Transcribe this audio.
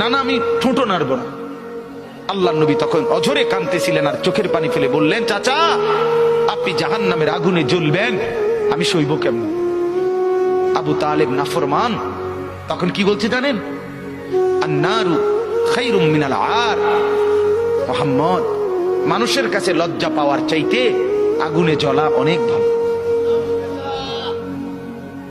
না না, আমি ঠোঁটো নাড়ব না। আল্লাহ নবী তখন অঝরে কাঁদতেছিলেন আর চোখের পানি ফেলে বললেন, চাচা, আপনি জাহান নামের আগুনে জ্বলবেন, আমি সইব কেমন? আবু তালেব নাফরমান তখন কি বলছে জানেন? আন্নারু খাইরুম মিনাল আর মোহাম্মদ, মানুষের কাছে লজ্জা পাওয়ার চাইতে আগুনে জ্বলা অনেক ভালো।